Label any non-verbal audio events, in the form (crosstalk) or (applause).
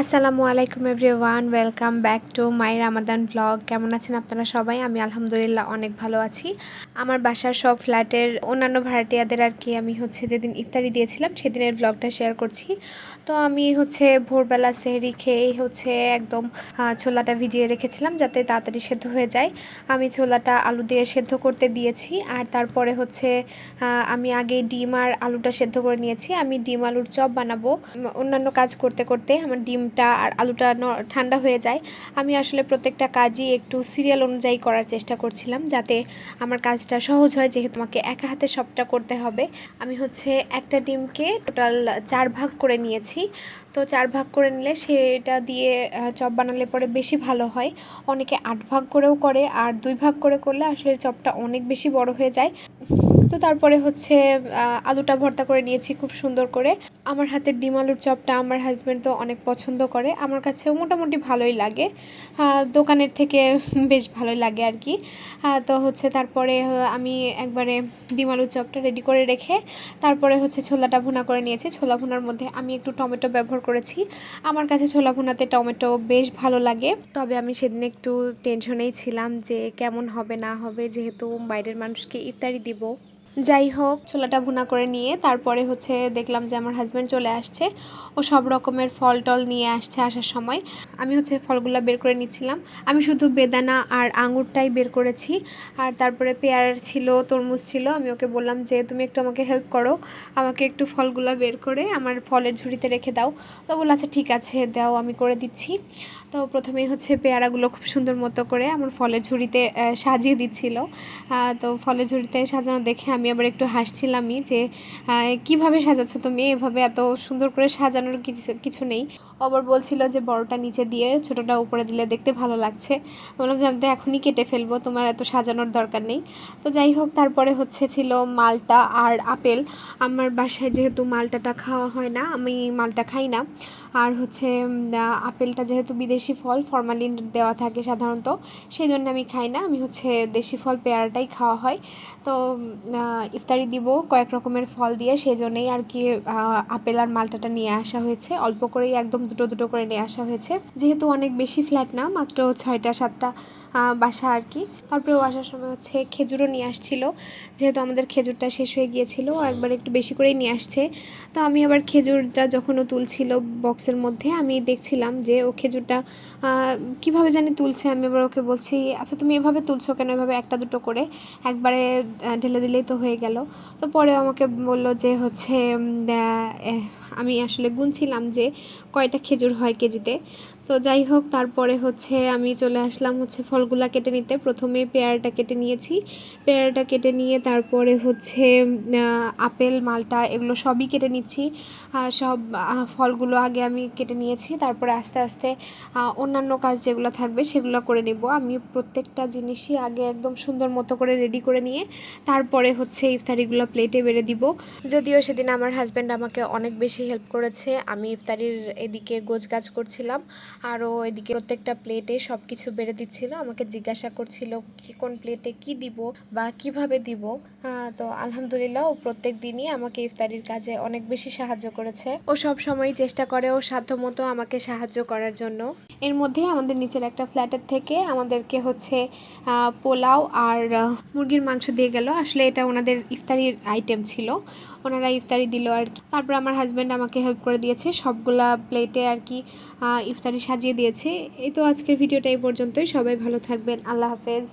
আসসালামু আলাইকুম everyone, welcome back to my Ramadan blog. কেমন আছেন আপনারা সবাই? আমি আলহামদুলিল্লাহ অনেক ভালো আছি। আমার বাসার সব ফ্ল্যাটের অন্যান্য ভাড়াটিয়াদের আর কি আমি হচ্ছে যেদিন ইফতারি দিয়েছিলাম, সেদিনের ব্লগটা শেয়ার করছি। তো আমি হচ্ছে ভোরবেলা সেহরি খেয়েই হচ্ছে একদম ছোলাটা ভিজিয়ে রেখেছিলাম যাতে তাড়াতাড়ি সেদ্ধ হয়ে যায়। আমি ছোলাটা আলু দিয়ে সেদ্ধ করতে দিয়েছি আর তারপরে হচ্ছে আমি আগে ডিম আর আলুটা সেদ্ধ করে নিয়েছি। আমি ডিম আলুর চপ বানাবো। অন্যান্য কাজ করতে করতে আমার ডিমটা আর আলুটা ঠান্ডা হয়ে যায়। আমি আসলে প্রত্যেকটা কাজই একটু সিরিয়াল অনুযায়ী করার চেষ্টা করছিলাম যাতে আমার কাজটা সহজ হয়, যেহেতু আমাকে একা হাতে সবটা করতে হবে। আমি হচ্ছে একটা ডিমকে টোটাল চার ভাগ করে নিয়েছি। তো চার ভাগ করে নিলে সেটা দিয়ে চপ বানালে পরে বেশি ভালো হয়। অনেকে আট ভাগ করেও করে, আর দুই ভাগ করে করলে আসলে চপটা অনেক বেশি বড় হয়ে যায়। তো তারপরে হচ্ছে আলুটা ভর্তা করে নিয়েছি খুব সুন্দর করে। আমার হাতের ডিম আলুর চপটা আমার হাজব্যান্ড তো অনেক পছন্দ করে। আমার কাছেও মোটামুটি ভালোই লাগে। দোকানের থেকে (laughs) বেশ ভালোই লাগে আর কি। তো হচ্ছে তারপরে আমি একবারে ডিম আলুর চপটা রেডি করে রেখে তারপরে হচ্ছে ছোলাটা ভুনা করে নিয়েছি। ছোলা ভুনার মধ্যে আমি একটু টমেটো ব্যবহার করেছি। আমার কাছে ছোলা ভুনাতে টমেটো বেশ ভালো লাগে। তবে আমি সেদিন একটু টেনশনেই ছিলাম যে কেমন হবে না হবে, যেহেতু বাইরের মানুষকে ইফতারি দিব। যাই হোক ছোলাটা ভুনা করে নিয়ে তারপরে হচ্ছে দেখলাম যে আমার হাজব্যান্ড চলে আসছে। ও সব রকমের ফল টল নিয়ে আসছে আসার সময়। আমি হচ্ছে ফলগুলো বের করে নিচ্ছিলাম। আমি শুধু বেদানা আর আঙুরটাই বের করেছি। আর তারপরে পেয়ার ছিল, তরমুজ ছিল। আমি ওকে বললাম যে, তুমি একটু আমাকে হেল্প করো। আমাকে একটু ফলগুলো বের করে আমার ফলের ঝুড়িতে রেখে দাও। তো বলল আচ্ছা ঠিক আছে, দাও, আমি করে দিচ্ছি। তো প্রথমেই হচ্ছে পেয়ারাগুলো খুব সুন্দর মতো করে আমার ফলের ঝুড়িতে সাজিয়ে দিচ্ছিল। তো ফলের ঝুড়িতে সাজানো দেখে আমি আবার একটু হাসছিলামই যে কীভাবে সাজাচ্ছ তুমি? এভাবে এত সুন্দর করে সাজানোর কিছু কিছু নেই। আবার বলছিল যে, বড়টা নিচে দিয়ে, ছোটোটা উপরে দিলে দেখতে ভালো লাগছে। বললাম যে, আমি তো এখনই কেটে ফেলব, তোমার এত সাজানোর দরকার নেই। তো যাই হোক, তারপরে হচ্ছে ছিল মালটা আর আপেল। আমার বাসায় যেহেতু মালটাটা খাওয়া হয় না, আমি মালটা খাই না। আর হচ্ছে আপেলটা যেহেতু বিদেশি ফল, ফরমালিন দেওয়া থাকে সাধারণত, সেই জন্য আমি খাই না। আমি হচ্ছে দেশি ফল, পেয়ারাটাই খাওয়া হয়। তো ইফতারি দিব, কয়েক রকমের ফল দিয়ে সেই জন্যেই আর কি আপেল আর মালটাটা নিয়ে আসা হয়েছে। অল্প করেই একদম দুটো দুটো করে নিয়ে আসা হয়েছে। যেহেতু অনেক বেশি ফ্ল্যাট না, মাত্র ছয়টা, সাতটা বাসা আর কি। তারপরেও আসার সময় হচ্ছে খেজুরও নিয়ে আসছিল। যেহেতু আমাদের খেজুরটা শেষ হয়ে গিয়েছিল, একবার একটু বেশি করেই নিয়ে আসছে। তো আমি আবার খেজুরটা যখন ও তুলছিল বক্সের মধ্যে, আমি দেখছিলাম যে ও খেজুরটা কীভাবে জানি তুলছে, আমি এবার ওকে বলছি আচ্ছা তুমি এভাবে তুলছো কেন? এভাবে একটা দুটো করে, একবারে ঢেলে দিলেই তো হয়ে গেল। তো পরে আমাকে বলল যে হচ্ছে আমি আসলে গুনছিলাম যে কয়টা খেজুর হয় কেজিতে। তো যাই হোক, তারপরে হচ্ছে আমি চলে আসলাম হচ্ছে ফলগুলা কেটে নিতে। প্রথমে পেয়ারাটা কেটে নিয়েছি। পেয়ারাটা কেটে নিয়ে তারপরে হচ্ছে আপেল, মালটা এগুলো সবই কেটে নিচ্ছি। সব ফলগুলো আগে আমি কেটে নিয়েছি। তারপরে আস্তে আস্তে অন্যান্য কাজ যেগুলো থাকবে সেগুলো করে নেব। আমি প্রত্যেকটা জিনিসই আগে একদম সুন্দর মতো করে রেডি করে নিয়ে তারপরে হচ্ছে ইফতারিগুলো প্লেটে বেড়ে দিব। যদিও সেদিন আমার হাজব্যান্ড আমাকে অনেক বেশি হেল্প করেছে। আমি ইফতারির এদিকে গোছগাছ করছিলাম। আরও এদিকে প্রত্যেকটা প্লেটে সব কিছু বেড়ে দিচ্ছিল। আমাকে জিজ্ঞাসা করছিল, কি কোন প্লেটে কি দিব বা কীভাবে দিব? তো আলহামদুলিল্লাহ ও প্রত্যেক দিনই আমাকে ইফতারির কাজে অনেক বেশি সাহায্য করেছে। ও সব সময় চেষ্টা করে ও সাধ্যমতো আমাকে সাহায্য করার জন্য। এর মধ্যে আমাদের নিচের একটা ফ্ল্যাটের থেকে আমাদেরকে হচ্ছে পোলাও আর মুরগির মাংস দিয়ে গেল। আসলে এটা ওনাদের ইফতারির আইটেম ছিল। ওনারা ইফতারি দিল আর কি। তারপর আমার হাজব্যান্ড আমাকে হেল্প করে দিয়েছে। সবগুলা প্লেটে আর কি ইফতারি সাজিয়ে দিয়েছে। এই তো আজকের ভিডিওটা এই পর্যন্তই। সবাই ভালো থাকবেন। আল্লাহ হাফেজ।